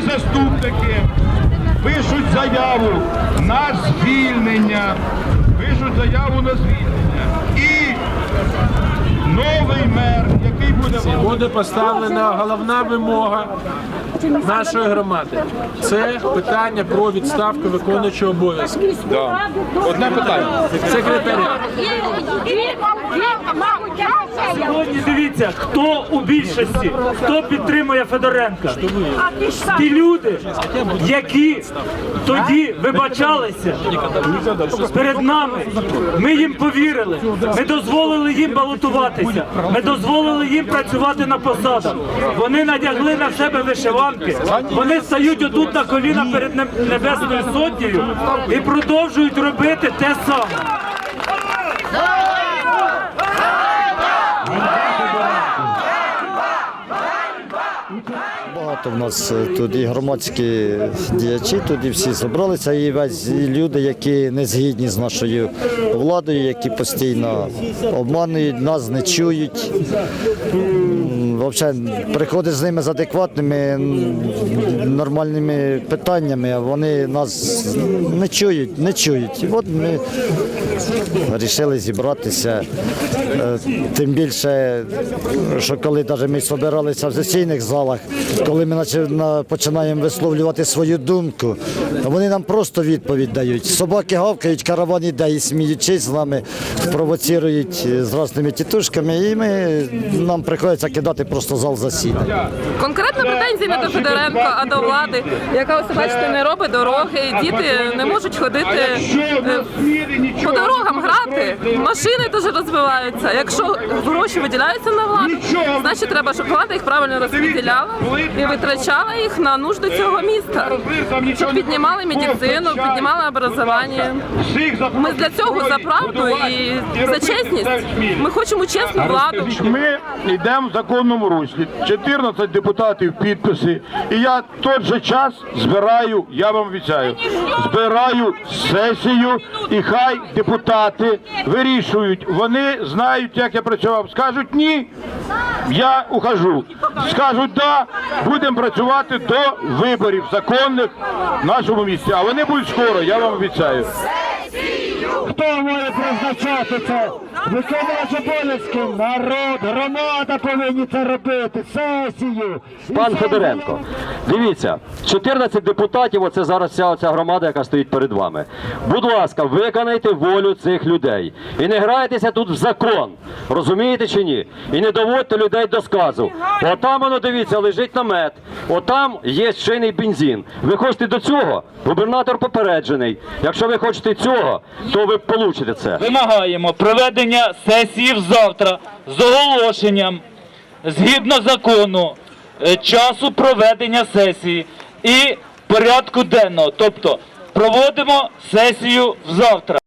Заступники пишуть заяву на звільнення. Пишуть заяву на звільнення. Буде Буде поставлена головна вимога нашої громади. Це питання про відставку виконуючого обов'язки. Одне питання. Секретаря. Сьогодні дивіться, хто у більшості, хто підтримує Федоренка. Ті люди, які тоді вибачалися перед нами. Ми їм повірили. Ми дозволили їм балотуватися. Ми дозволили їм працювати на посадах. Вони надягли на себе вишиванки. Вони стають отут на коліна перед Небесною Сотнею і продовжують робити те саме. Багато в нас е, тут і громадські діячі, тут і всі зібралися, і весь і люди, які не згідні з нашою владою, які постійно обманують, нас не чують. Взагалі, приходиш з ними з адекватними, нормальними питаннями, а вони нас не чують, не чують. От ми вирішили зібратися. Е, Тим більше, що коли навіть ми збиралися в сесійних залах, коли ми починаємо висловлювати свою думку, вони нам просто відповідь дають. Собаки гавкають, караван іде і сміючись з нами, провоцірують е, з різними тітушками, і ми, нам приходиться кидати просто зал засідання. Конкретно претензій не до Федоренка, а до влади, яка ось бачите, не робить дороги. Діти не можуть ходити е, по дорогам грати. Машини теж розвиваються. Якщо гроші виділяються на владу, значить треба, щоб влада їх правильно розподіляла і витрачала їх на нужди цього міста. Щоб піднімали медицину, піднімали образування. Ми для цього за правду і за чесність. Ми хочемо чесну владу. Ми йдемо в законному руслі. 14 депутатів підписи. І я той же час збираю, я вам обіцяю, збираю сесію, і хай депутати вирішують. Вони знають, як я працював. Скажуть ні, я ухожу. Скажуть да, будемо працювати до виборів законних в нашому місті. А вони будуть скоро, я вам обіцяю. Хто має призначати це? Виконувач обов'язків, народ, громада повинні це робити, сесію. Пан Федоренко, дивіться, 14 депутатів, оце зараз вся оця громада, яка стоїть перед вами. Будь ласка, виконайте волю цих людей. І не грайтеся тут в закон. Розумієте чи ні? І не доводьте людей до сказу. Отам воно дивіться, лежить намет, отам є чинний бензин. Ви хочете до цього? Губернатор попереджений. Якщо ви хочете цього, то ви получите це. Вимагаємо проведення сесії завтра з оголошенням згідно закону е, часу проведення сесії і порядку денного. Тобто проводимо сесію завтра.